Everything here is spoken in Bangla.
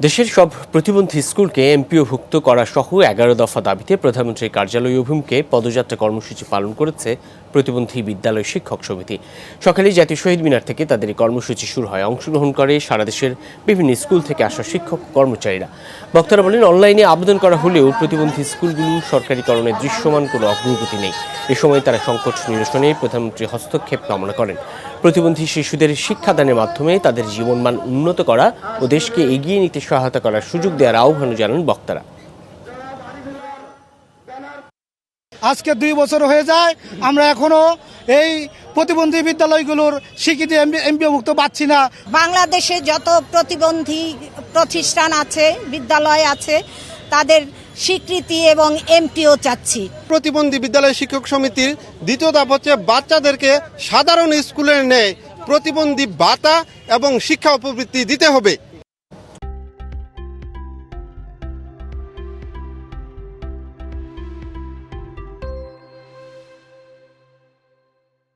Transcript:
দেশের সব প্রতিবন্ধী স্কুলকে এমপিওভুক্ত করা সহ এগারো দফা দাবিতে প্রধানমন্ত্রীর কার্যালয় অভিমুখে পদযাত্রা কর্মসূচি পালন করেছে প্রতিবন্ধী বিদ্যালয় শিক্ষক সমিতি। সকালে জাতীয় শহীদ মিনার থেকে তাদের এই কর্মসূচি শুরু হয়। অংশগ্রহণ করে সারা দেশের বিভিন্ন স্কুল থেকে আসা শিক্ষক কর্মচারীরা। বক্তারা বলেন, অনলাইনে আবেদন করা হলেও প্রতিবন্ধী স্কুলগুলো সরকারিকরণে দৃশ্যমান কোনো অগ্রগতি নেই। এ সময় তারা সংকট নিরসনে প্রধানমন্ত্রী হস্তক্ষেপ কামনা করেন। প্রতিবন্ধী শিশুদের শিক্ষাদানের মাধ্যমে তাদের জীবনমান উন্নত করা ও দেশকে এগিয়ে নিতে সহায়তা করার সুযোগ দেওয়ার আহ্বান জানান বক্তারা। আজকে দুই বছর হয়ে যায় আমরা এখনও এই প্রতিবন্ধী বিদ্যালয়গুলোর স্বীকৃতি এমপিওভুক্ত পাচ্ছি না। বাংলাদেশে যত প্রতিবন্ধী প্রতিষ্ঠান আছে বিদ্যালয় আছে তাদের স্বীকৃতি এবং এমপিও চাচ্ছি। প্রতিবন্ধী বিদ্যালয় শিক্ষক সমিতির দ্বিতীয় ধাপ হচ্ছে বাচ্চাদেরকে সাধারণ স্কুলের ন্যায় প্রতিবন্ধী ভাতা এবং শিক্ষা উপবৃত্তি দিতে হবে।